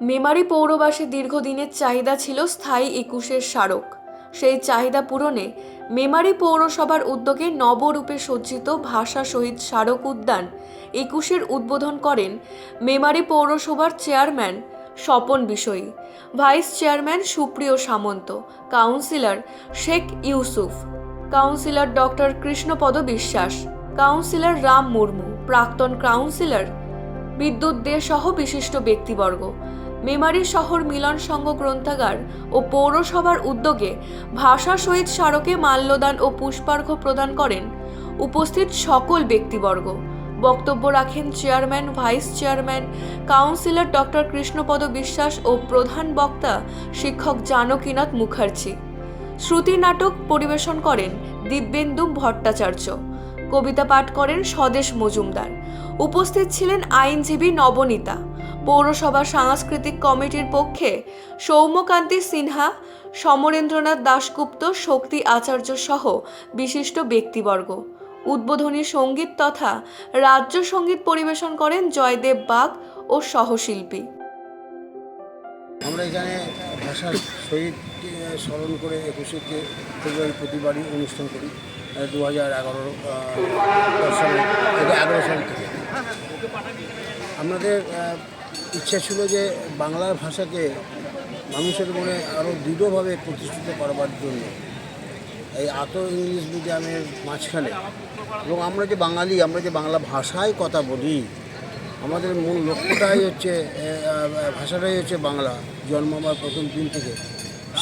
মেমারি পৌরবাসী দীর্ঘদিনের চাহিদা ছিল স্থায়ী একুশের স্মারক। সেই চাহিদা পূরণে মেমারি পৌরসভার উদ্যোগে নবরূপে সজ্জিত ভাষা শহীদ স্মারক উদ্যান একুশের উদ্বোধন করেন মেমারি পৌরসভার chairman Swapan Bishoyi vice chairman Supriyo Samanta, councillor Sheikh Yusuf, councillor doctor Krishnapada Biswas, councillor Ram Murmu, প্রাক্তন কাউন্সিলর বিদ্যুৎ দে সহ বিশিষ্ট ব্যক্তিবর্গ। মেমারি শহর মিলন সংঘ গ্রন্থাগার ও পৌরসভার উদ্যোগে ভাষা শহীদ স্মারকে মাল্যদান ও পুষ্পার্ঘ্য প্রদান করেন উপস্থিত সকল ব্যক্তিবর্গ। বক্তব্য রাখেন chairman, vice chairman, councillor doctor Krishnapada Biswas ও প্রধান বক্তা শিক্ষক জানকীনাথ মুখার্জি। শ্রুতি নাটক পরিবেশন করেন দিব্যেন্দু ভট্টাচার্য। কবিতা পাঠ করেন স্বদেশ মজুমদার। উপস্থিত ছিলেন আইনজীবী নবনীতা। পৌরসভা সাংস্কৃতিক কমিটির পক্ষে সৌম্যকান্তি সিনহা, সমরেন্দ্রনাথ দাশগুপ্ত, শক্তি আচার্য সহ বিশিষ্ট ব্যক্তিবর্গ। উদ্বোধনী সংগীত তথা রাজ্য সংগীত পরিবেশন করেন জয়দেব বাগ ও সহশিল্পী। আমরা এখানে ভাষার শহীদকে স্মরণ করে একুশে ফেব্রুয়ারি প্রতিবারই অনুষ্ঠান করি দু হাজার এগারো সাল থেকে, এগারো সাল থেকে। আমাদের ইচ্ছা ছিল যে বাংলার ভাষাকে মানুষের মনে আরও দৃঢ়ভাবে প্রতিষ্ঠিত করবার জন্য। এই এত ইংলিশ মিডিয়ামের মাঝখানে, এবং আমরা যে বাঙালি, আমরা যে বাংলা ভাষায় কথা বলি আমাদের মূল লক্ষ্যটাই হচ্ছে ভাষাটাই হচ্ছে বাংলা, জন্ম আমার প্রথম দিন থেকে।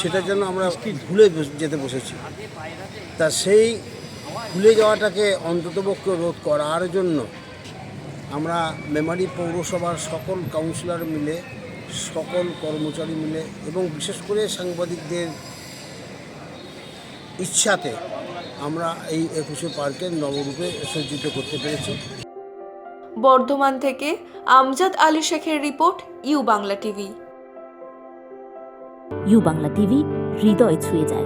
সেটার জন্য আমরা কি ভুলে যেতে বসেছি। তা সেই ভুলে যাওয়াটাকে অন্ততপক্ষে রোধ করার জন্য আমরা মেমারি পৌরসভার সকল কাউন্সিলর মিলে, সকল কর্মচারী মিলে এবং বিশেষ করে সাংবাদিকদের ইচ্ছাতে আমরা এই একুশে পার্কের নবরূপে সজ্জিত করতে পেরেছি। বর্ধমান থেকে আমজাদ আলী শেখের report U Bangla TV. U Bangla TV, হৃদয় ছুঁয়ে যায়।